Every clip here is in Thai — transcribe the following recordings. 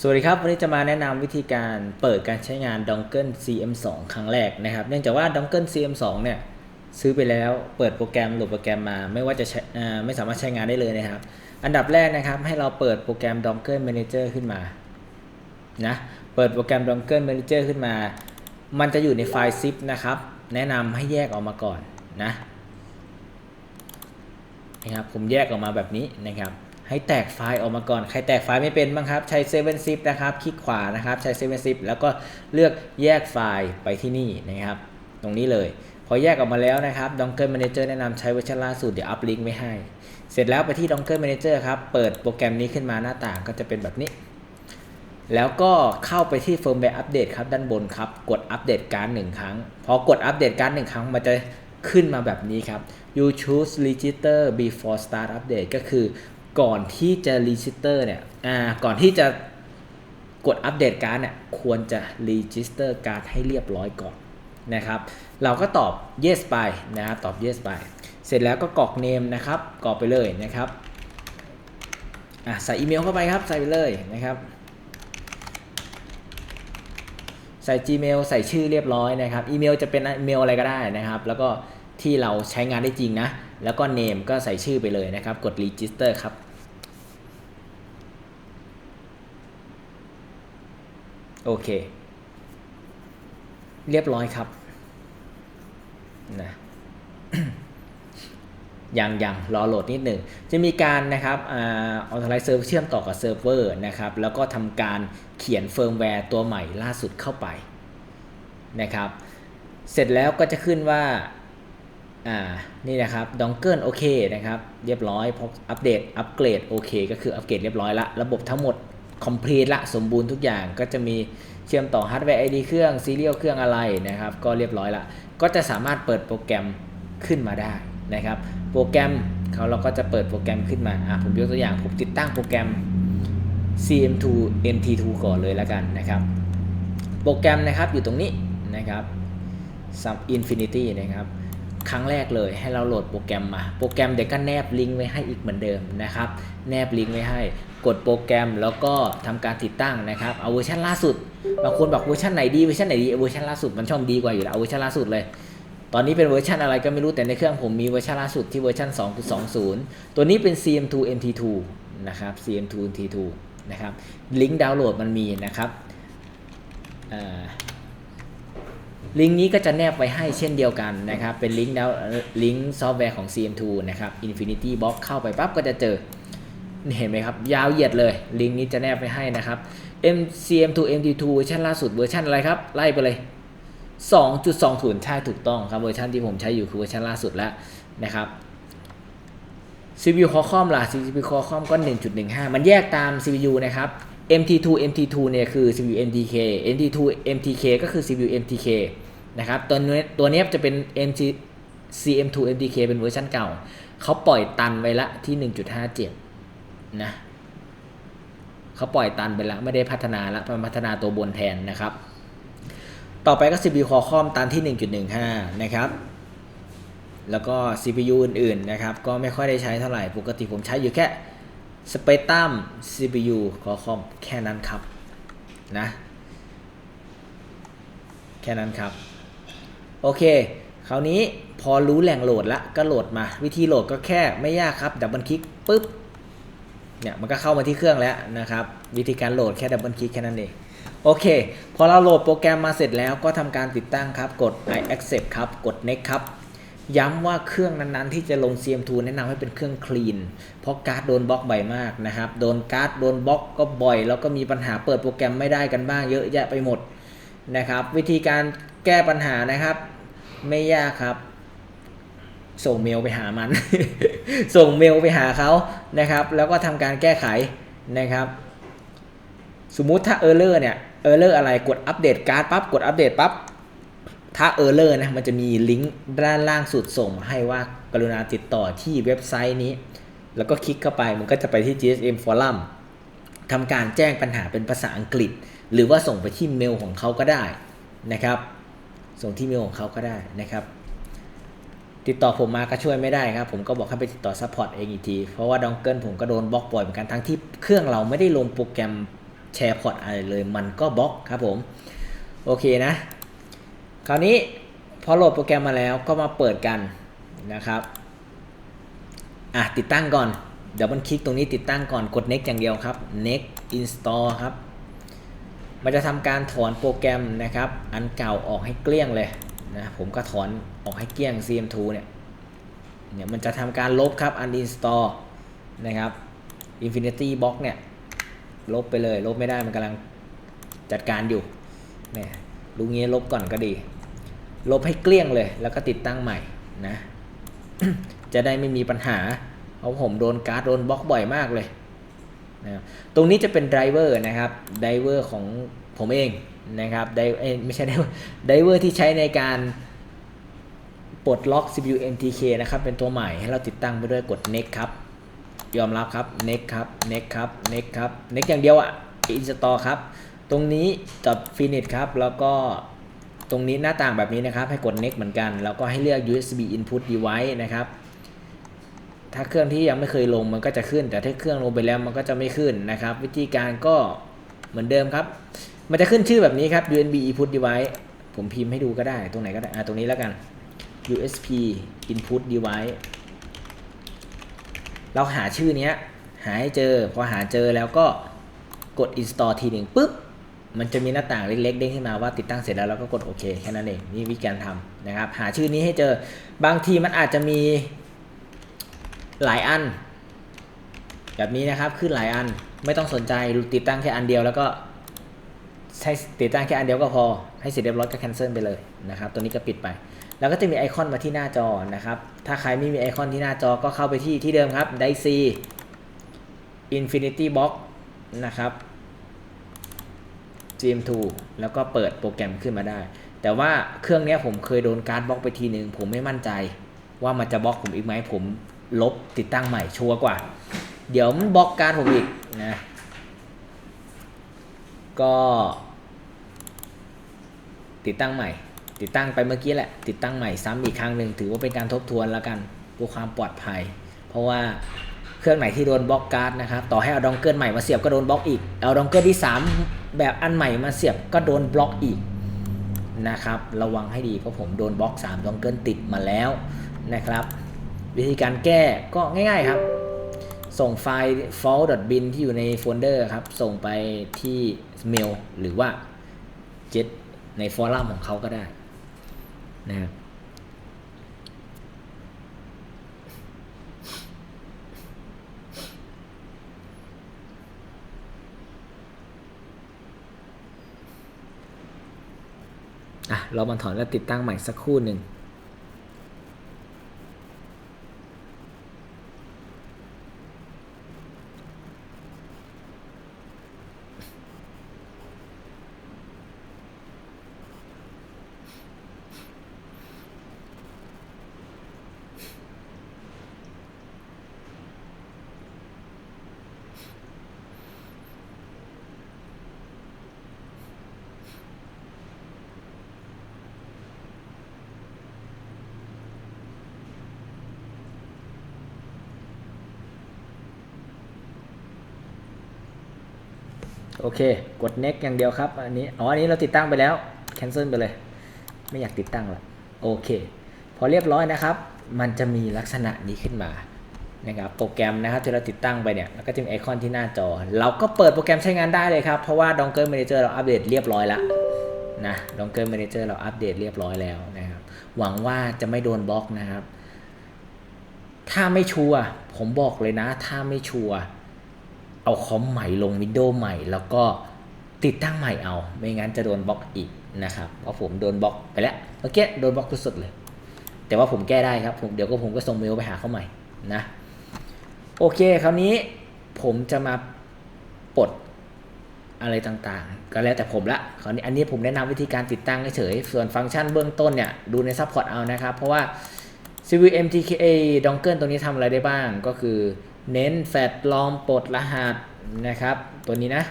สวัสดีครับ วันนี้จะมาแนะนำวิธีการเปิดการใช้งาน Dongle CM2 ครั้งแรกนะครับ เนื่องจากว่า Dongle CM2 เนี่ยซื้อไปแล้วเปิดโปรแกรมโหลดโปรแกรมมา ไม่ว่าจะใช้ไม่สามารถใช้งานได้เลยนะครับ อันดับแรกนะครับให้เราเปิดโปรแกรม Dongle Manager ขึ้นมานะเปิดโปรแกรม Dongle Manager ขึ้นมา มันจะอยู่ในไฟล์ zip นะครับ แนะนำให้แยกออกมาก่อนนะนะครับผมแยกออกมาแบบนี้นะครับ ให้แตกไฟล์ออกมาก่อน ใครแตกไฟล์ไม่เป็นบ้างครับ ใช้7 zip นะครับ คลิกขวานะครับ ใช้7 zip แล้วก็เลือกแยกไฟล์ไปที่นี่นะครับ ตรงนี้เลย พอแยกออกมาแล้วนะครับ Dongle Manager แนะนำใช้เวอร์ชันล่าสุด เดี๋ยวอัพลิงก์ไว้ให้ เสร็จแล้วไปที่ Dongle Manager ครับ เปิดโปรแกรมนี้ขึ้นมาหน้าต่างก็จะเป็นแบบนี้ แล้วก็เข้าไปที่ firmware update ครับ ด้านบนครับ กดอัปเดตการ์ดหนึ่งครั้ง พอกดอัปเดตการ์ดหนึ่งครั้งมันจะขึ้นมาแบบนี้ครับ you choose register before start update ก็คือ ก่อนที่จะ register เนี่ยอ่าก่อนที่จะกดอัปเดตการ์ดเนี่ยควรจะ register การ์ดให้เรียบร้อยก่อนนะครับเราก็ตอบ yes ไปนะครับตอบ yes ไป เสร็จแล้วก็กรอก name นะครับกรอกไปเลยนะครับอะใส่อีเมลเข้าไปครับใส่ไปเลยนะครับ ใส่ Gmail ใส่ชื่อเรียบร้อยนะครับอีเมลจะเป็นอีเมลอะไรก็ได้นะครับ แล้วก็ที่เราใช้งานได้จริงนะ แล้วก็ name ก็ใส่ชื่อไปเลยนะครับ กด register ครับ โอเค เรียบร้อยครับนะยังยังรอโหลดนิดหนึ่ง จะมีการนะครับอ่า authorize server เชื่อมต่อกับเซิร์ฟเวอร์นะครับ แล้วก็ทำการเขียนเฟิร์มแวร์ตัวใหม่ล่าสุดเข้าไปนะครับ เสร็จแล้วก็จะขึ้นว่า อ่า นี่นะครับดองเกิลโอเคนะครับ เรียบร้อยพออัปเดต อัปเกรดโอเค ก็คืออัปเกรดเรียบร้อยละ ระบบทั้งหมด complete ละสมบูรณ์ทุกอย่างก็จะมีเชื่อมต่อฮาร์ดแวร์ ID เครื่องซีเรียลเครื่องอะไรนะครับ ก็เรียบร้อยละ ก็จะสามารถเปิดโปรแกรมขึ้นมาได้นะครับ โปรแกรมเขาเราก็จะเปิดโปรแกรมขึ้นมาอะผมยกตัวอย่างผมติดตั้งโปรแกรม CM2 NT2 ก่อนเลยแล้วกันนะครับ โปรแกรมนะครับอยู่ตรงนี้นะครับ Sub Infinity นะครับ ครั้งแรกเลยให้เราโหลดโปรแกรมมา โปรแกรมเดี๋ยวก็แนบลิงก์ไว้ให้อีกเหมือนเดิมนะครับ แนบลิงก์ไว้ให้ กดโปรแกรมแล้วก็ทำการติดตั้งนะครับเอาเวอร์ชันล่าสุดบางคนบอกเวอร์ชันไหนดีเวอร์ชันไหนดีเวอร์ชันล่าสุดมันช่อมดีกว่าอยู่แล้วเอาเวอร์ชันล่าสุดเลย ตอนนี้เป็นเวอร์ชันอะไรก็ไม่รู้แต่ในเครื่องผมมีเวอร์ชันล่าสุดที่เวอร์ชัน2.20 ตัวนี้เป็น CM2 MT2 นะครับ CM2 MT2 นะครับลิงก์ดาวน์โหลดมันมีนะครับลิงก์นี้ก็จะแนบไว้ให้เช่นเดียวกันนะครับ เป็นลิงก์ดาวลิงก์ซอฟต์แวร์ของ CM2 นะครับ Infinity Box เข้าไปปั๊บก็จะเจอ เห็นไหมครับ ยาวเหยียดเลย ลิงก์นี้จะแนบไว้ให้นะครับ MCM2 MT2 เวอร์ชันล่าสุดเวอร์ชันอะไรครับ ไล่ไปเลย 2.20 ใช่ถูกต้องครับ เวอร์ชันที่ผมใช้อยู่คือเวอร์ชันล่าสุดแล้วนะครับ CPU Qualcomm ล่ะ CPU Qualcomm ก็ 1.15 มันแยกตาม CPU นะครับ MT2 MT2 เนี่ยคือ CPU MTK MT2 MTK ก็คือ CPU MTK นะครับตัวนี้ตัวนี้จะเป็น MT CM2 MTK เป็นเวอร์ชันเก่า เขาปล่อยตันไว้ละที่ 1.57 นะเขาปล่อยตันไปแล้วไม่ได้พัฒนาละมาพัฒนาตัวบนแทนนะครับ ต่อไปก็ CPU Qualcomm ตันที่ 1.15 นะครับ แล้วก็ CPU อื่นๆนะครับ ก็ไม่ค่อยได้ใช้เท่าไหร่ ปกติผมใช้อยู่แค่ Spectrum CPU Qualcomm แค่นั้นครับนะแค่นั้นครับ โอเค คราวนี้พอรู้แหล่งโหลดละก็โหลดมา วิธีโหลดก็แค่ไม่ยากครับ ดับเบิลคลิกปุ๊บ เนี่ยมันก็เข้ามาที่เครื่องแล้วนะครับ วิธีการโหลดแค่ดับเบิลคลิกแค่นั้นเองโอเค พอเราโหลดโปรแกรมมาเสร็จแล้วก็ทำการติดตั้งครับ กด I accept ครับ กด next ครับ ย้ำว่าเครื่องนั้นๆ ที่จะลง CM2 แนะนำให้เป็นเครื่องคลีนเพราะการ์ดโดนบล็อกบ่อยมากนะครับ โดนการ์ดโดนบล็อกก็บ่อย แล้วก็มีปัญหาเปิดโปรแกรมไม่ได้กันบ้างเยอะแยะไปหมดนะครับ วิธีการแก้ปัญหานะครับ ไม่ยากครับ ส่งเมลไปหามัน ส่งเมลไปหาเขานะครับ แล้วก็ทำการแก้ไขนะครับ สมมุติถ้าเออร์เลอร์เนี่ยเออร์เลอร์อะไรกดอัปเดตการ์ดปั๊บกดอัปเดตปั๊บถ้าเออร์เลอร์นะมันจะมีลิงก์ด้านล่างสุดส่งมาให้ว่ากรุณาติดต่อที่เว็บไซต์นี้ แล้วก็คลิกเข้าไปมันก็จะไปที่ GSM Forum ทำการแจ้งปัญหาเป็นภาษาอังกฤษ หรือว่าส่งไปที่เมลของเขาก็ได้นะครับ ส่งที่เมลของเขาก็ได้นะครับ ติดต่อผมมาก็ช่วยไม่ได้ครับ ผมก็บอกให้ไปติดต่อซัพพอร์ตเองอีกที เพราะว่าดองเกิลผมก็โดนบล็อกบ่อยเหมือนกันทั้งที่เครื่องเราไม่ได้ลงโปรแกรมแชร์พอร์ตอะไรเลย มันก็บล็อกครับผม โอเคนะ คราวนี้พอโหลดโปรแกรมมาแล้วก็มาเปิดกันนะครับอะติดตั้งก่อนเดี๋ยวมันคลิกตรงนี้ติดตั้งก่อนกด next อย่างเดียวครับ next install ครับ มันจะทำการถอนโปรแกรมนะครับ อันเก่าออกให้เกลี้ยงเลย นะผมก็ถอนออกให้เกลี้ยง CM2 เนี่ยเนี่ยมันจะทำการลบครับ uninstall นะครับ Infinity Box เนี่ยลบไปเลย ลบไม่ได้มันกำลังจัดการอยู่เนี่ยลุงเงี้ลบก่อนก็ดี ลบให้เกลี้ยงเลย แล้วก็ติดตั้งใหม่นะ จะได้ไม่มีปัญหาเพราะผมโดนการ์ดโดนบล็อกบ่อยมากเลยนะครับตรงนี้จะเป็นไดรเวอร์นะครับไดรเวอร์ของผมเอง นะครับไดเอ้ยไม่ใช่ไดเวอร์ไดเวอร์ที่ใช้ในการปลดล็อก CPU MTK นะครับ เป็นตัวใหม่ให้เราติดตั้งไปด้วยกด next ครับ ยอมรับครับ next ครับ next ครับ next ครับ next อย่างเดียวอะ install ครับ ตรงนี้ finish ครับ แล้วก็ตรงนี้หน้าต่างแบบนี้นะครับ ให้กด next เหมือนกัน แล้วก็ให้เลือก USB input device นะครับถ้าเครื่องที่ยังไม่เคยลงมันก็จะขึ้น แต่ถ้าเครื่องลงไปแล้วมันก็จะไม่ขึ้นนะครับ วิธีการก็เหมือนเดิมครับ มันจะขึ้นชื่อแบบนี้ครับ USB input device ผมพิมพ์ให้ดูก็ได้ ตรงไหนก็ได้อ่าตรงนี้แล้วกัน USB input device เราหาชื่อนี้หาให้เจอ พอหาเจอแล้วก็กด install ทีหนึ่งปุ๊บ มันจะมีหน้าต่างเล็กๆเด้งขึ้นมาว่าติดตั้งเสร็จแล้วเราก็กดโอเคแค่นั้นเองนี่วิธีการทำนะครับ หาชื่อนี้ให้เจอบางทีมันอาจจะมีหลายอัน แบบนี้นะครับขึ้นหลายอันไม่ต้องสนใจติดตั้งแค่อันเดียวแล้วก็ ใช้ติดตั้งแค่อันเดียวก็พอ ให้เสร็จเรียบร้อยก็ cancel ไปเลยนะครับ ตัวนี้ก็ปิดไป แล้วก็จะมีไอคอนมาที่หน้าจอนะครับ ถ้าใครไม่มีไอคอนที่หน้าจอก็เข้าไปที่ที่เดิมครับไดซี Infinity Box นะครับ GM2 แล้วก็เปิดโปรแกรมขึ้นมาได้ แต่ว่าเครื่องนี้ผมเคยโดนการ์ดบล็อกไปทีหนึ่งผมไม่มั่นใจว่ามันจะบล็อกผมอีกไหมผมลบติดตั้งใหม่ชัวร์กว่า เดี๋ยวมันบล็อกการ์ดผมอีกนะ ก็ ติดตั้งใหม่ ติดตั้งไปเมื่อกี้แหละ ติดตั้งใหม่ซ้ำอีกครั้งหนึ่งถือว่าเป็นการทบทวนแล้วกันเพื่อความปลอดภัย เพราะว่าเครื่องไหนที่โดนบล็อกการ์ดนะครับต่อให้เอาดองเกิลใหม่มาเสียบก็โดนบล็อกอีกเอาดองเกิลที่ 3 แบบอันใหม่มาเสียบก็โดนบล็อกอีกนะครับระวังให้ดีเพราะผมโดนบล็อก3ดองเกิลติดมาแล้วนะครับ วิธีการแก้ก็ง่าย ๆครับ ส่งไฟล์ fault.bin ที่อยู่ในโฟลเดอร์ครับ ส่งไปที่เมลหรือว่าเจ็ตในฟอรัมของเขาก็ได้นะครับอะ เรามาถอนและติดตั้งใหม่สักครู่หนึ่ง โอเค กด next อย่างเดียวครับอันนี้อ๋ออันนี้เราติดตั้งไปแล้ว cancel ไปเลย ไม่อยากติดตั้งละโอเค พอเรียบร้อยนะครับ มันจะมีลักษณะนี้ขึ้นมานะครับโปรแกรมนะครับที่เราติดตั้งไปเนี่ยแล้วก็จะมีไอคอนที่หน้าจอ เราก็เปิดโปรแกรมใช้งานได้เลยครับเพราะว่า Dongle Manager เราอัปเดตเรียบร้อยแล้วนะ Dongle Manager เราอัปเดตเรียบร้อยแล้วนะครับหวังว่าจะไม่โดนบล็อกนะครับ ถ้าไม่ชัวร์ผมบอกเลยนะ ถ้าไม่ชัวร์ เอาคอมใหม่ลงวินโดว์ใหม่ แล้วก็ติดตั้งใหม่เอา ไม่งั้นจะโดนบล็อกอีกนะครับเพราะผมโดนบล็อกไปแล้วเมื่อกี้โดนบล็อกสุดๆเลย แต่ว่าผมแก้ได้ครับผมเดี๋ยวก็ผมก็ส่งเมลไปหาเขาใหม่นะโอเคคราวนี้ผมจะมาปลดอะไรต่างๆ ก็แล้วแต่ผมละคราวนี้อันนี้ผมแนะนำวิธีการติดตั้งเฉยๆส่วนฟังก์ชันเบื้องต้นเนี่ยดูในซัพพอร์ตเอานะครับ เพราะว่า CPU MTKA Dongle ตัวนี้ทำอะไรได้บ้างก็คือ เน้นแฟลตลอมปลดรหัสนะครับ ตัวนี้นะ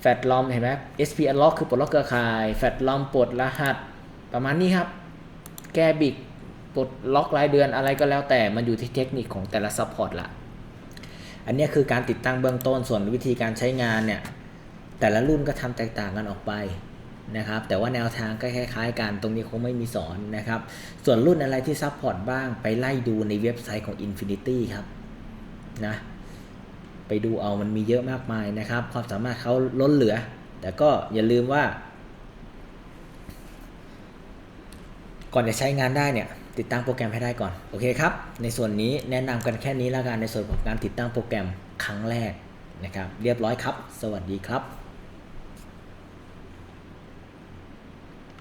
แฟลตลอมเห็นไหม SP unlock คือปลดล็อกเครือข่ายแฟลตลอมปลดรหัส ประมาณนี้ครับ แก้บิกปลดล็อกรายเดือนอะไรก็แล้วแต่มันอยู่ที่เทคนิคของแต่ละซัพพอร์ตละอันนี้คือการติดตั้งเบื้องต้นส่วนวิธีการใช้งานเนี่ย แต่ละรุ่นก็ทำแตกต่างกันออกไปนะครับ แต่ว่าแนวทางก็คล้ายๆกันตรงนี้คงไม่มีสอนนะครับ ส่วนรุ่นอะไรที่ซัพพอร์ตบ้างไปไล่ดูในเว็บไซต์ของ Infinity ครับ นะไปดูเอามันมีเยอะมากมายนะครับ ความสามารถเขาล้นเหลือ แต่ก็อย่าลืมว่า ก่อนจะใช้งานได้เนี่ยติดตั้งโปรแกรมให้ได้ก่อน โอเคครับ ในส่วนนี้แนะนำกันแค่นี้แล้วกันในส่วนของการติดตั้งโปรแกรมครั้งแรกนะครับ เรียบร้อยครับ สวัสดีครับ